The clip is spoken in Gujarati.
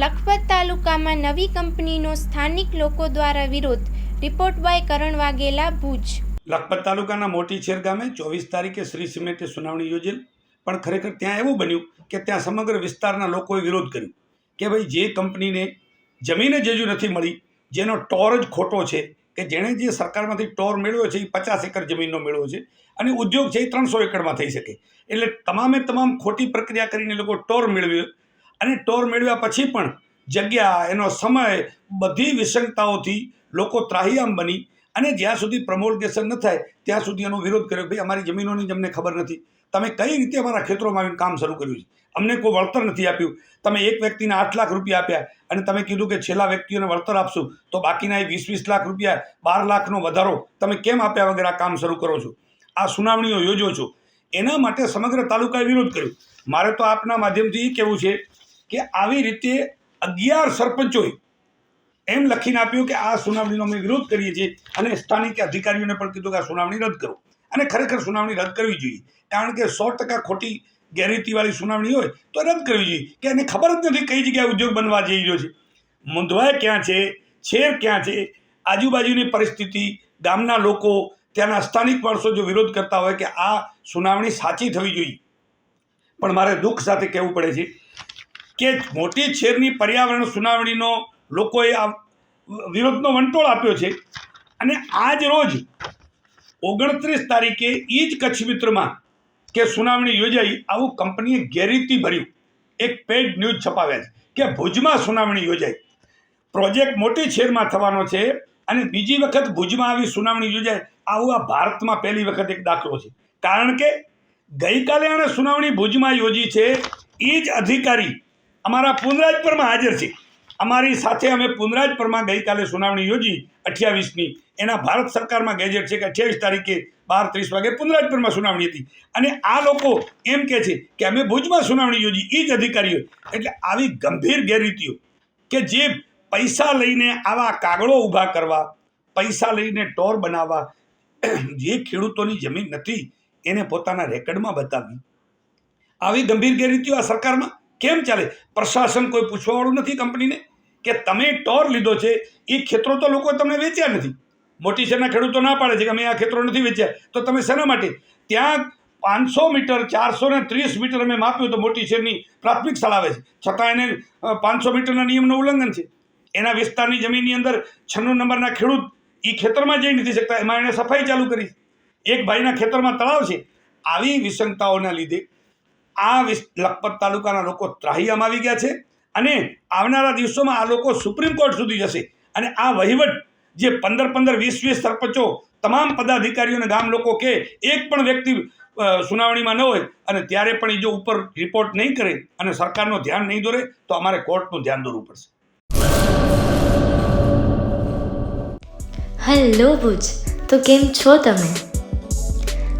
લખપત તાલુકામાં નવી કંપનીનો સ્થાનિક લોકો દ્વારા વિરોધ. Report by Karan Vaghela, Bhuj. Lakhpat તાલુકાના મોટી છેર ગામે ચોવીસ તારીખે શ્રી સિમેન્ટે સુનાવણી યોજેલ. પણ ખરેખર ત્યાં એવું બન્યું કે ત્યાં સમગ્ર વિસ્તારના લોકોએ વિરોધ કર્યો. કે ભાઈ, જે કંપનીને જમીન જ હજુ નથી મળી, જેનો ટોર જ ખોટો છે, કે જેણે જે સરકારમાંથી ટોર મેળવ્યો છે, એ પચાસ એકર જમીનનો મેળવ્યો છે, અને ઉદ્યોગ છે એ ત્રણસો એકરમાં થઈ શકે. એટલે તમામે તમામ ખોટી પ્રક્રિયા કરીને લોકો ટોર મેળવ્યો અને ટોર મેળવ્યા પછી પણ જગ્યા, એનો સમય બધી વિસંગતાઓથી લોકો ત્રાહિયામ બની અને જ્યાં સુધી પ્રમોલગેશન ન થાય, ત્યાં સુધી એનો વિરોધ કર્યો ભાઈ, અમારી જમીનોની અમને ખબર નથી. તમે કઈ રીતે અમારા ખેતરોમાં આવીને કામ શરૂ કર્યું છે? અમને કોઈ વળતર નથી આપ્યું. તમે એક વ્યક્તિને આઠ લાખ રૂપિયા આપ્યા અને તમે કીધું કે છેલ્લા વ્યક્તિઓને વળતર આપશું, તો બાકીના એ વીસ વીસ લાખ રૂપિયા, બાર લાખનો વધારો તમે કેમ આપ્યા વગર આ કામ શરૂ કરો છો? આ સુનાવણીઓ યોજો છો. એના માટે સમગ્ર તાલુકાએ વિરોધ કર્યો. મારે તો આપના માધ્યમથી એ કહેવું છે કે આવી રીતે અગિયાર સરપંચોએ એમ લખીને આપ્યું કે આ સુનાવણીનો અમે વિરોધ કરીએ છીએ અને સ્થાનિક અધિકારીઓને પણ કીધું કે આ સુનાવણી રદ કરો. અને ખરેખર સુનાવણી રદ કરવી જોઈએ. કારણ કે સો ટકા ખોટી ગેરરીતિવાળી સુનાવણી હોય તો રદ કરવી જોઈએ. કે એને ખબર જ નથી કઈ જગ્યાએ ઉદ્યોગ બનવા જઈ રહ્યો છે. મૂંધવાય ક્યાં છે? છેર ક્યાં છે? આજુબાજુની પરિસ્થિતિ, ગામના લોકો, ત્યાંના સ્થાનિક માણસો જો વિરોધ કરતા હોય કે આ સુનાવણી સાચી થવી જોઈએ. પણ મારે દુઃખ સાથે કહેવું પડે છે કે મોટી છેરની પર્યાવરણ સુનાવણીનો લોકોએ આ વિરોધનો વંટોળ આપ્યો છે. અને આજ રોજ ઓગણત્રીસ તારીખે એ જ કચ્છ મિત્રમાં કે સુનાવણી યોજાઈ, આવું કંપનીએ ગેરરીતિ ભર્યું. એક પેડ ન્યૂઝ છપાવ્યા છે કે ભુજમાં સુનાવણી યોજાઈ. પ્રોજેક્ટ મોટી છેરમાં થવાનો છે અને બીજી વખત ભુજમાં આવી સુનાવણી યોજાય, આવું આ ભારતમાં પહેલી વખત એક દાખલો છે. કારણ કે ગઈકાલે આણે સુનાવણી ભુજમાં યોજી છે એ જ અધિકારી અમારા પુનરાજપરમાં હાજર છે. અમારી સાથે અમે પુનરાજપરમાં ગઈકાલે સુનાવણી યોજી અઠ્યાવીસની. એના ભારત સરકારમાં ગેજેટ છે કે અઠ્યાવીસ તારીખે બાર ત્રીસ વાગે પુનરાજપુરમાં સુનાવણી હતી. અને આ લોકો એમ કહે છે કે અમે ભુજમાં સુનાવણી યોજી એ જ અધિકારીઓ. એટલે આવી ગંભીર ગેરરીતિઓ કે જે પૈસા લઈને આવા કાગળો ઊભા કરવા, પૈસા લઈને ટોર બનાવવા, જે ખેડૂતોની જમીન નથી, એને પોતાના રેકર્ડમાં બતાવી. આવી ગંભીર ગેરરીતિઓ આ સરકારમાં કેમ ચાલે? પ્રશાસન કોઈ પૂછવાવાળું નથી કંપનીને? કે તમે ટોર લીધો છે, એ ખેતરો તો લોકો તમને વેચ્યા નથી. મોટી શહેરના ખેડૂતો ના પાડે છે કે અમે આ ખેતરો નથી વેચ્યા. તો તમે શેના માટે? ત્યાં પાંચસો મીટર, ચારસો ને ત્રીસ મીટર અમે માપ્યું તો મોટી શહેરની પ્રાથમિક શાળા આવે છે. છતાં એને પાંચસો મીટરના નિયમનું ઉલ્લંઘન છે. એના વિસ્તારની જમીનની અંદર છન્નું નંબરના ખેડૂત એ ખેતરમાં જઈ નથી શકતા. એમાં એણે સફાઈ ચાલુ કરી એક ભાઈના ખેતરમાં તળાવ છે. આવી વિસંગતાઓના લીધે આ લખપત તાલુકાના લોકો ત્રાહિયામ આવી ગયા છે અને આવનારા દિવસોમાં આ લોકો સુપ્રીમ કોર્ટ સુધી જશે. અને આ વહીવટ જે પંદર પંદર વીસ વીસ સરપંચો, તમામ પદાધિકારીઓને ગામ લોકો કે એક પણ વ્યક્તિ સુનાવણીમાં ન હોય અને ત્યારે પણ એ જો ઉપર રિપોર્ટ નહીં કરે અને સરકારનું ધ્યાન નહીં દોરે, તો અમારે કોર્ટનું ધ્યાન દોરવું પડશે. હેલો ભુજ, તો કેમ છો તમે?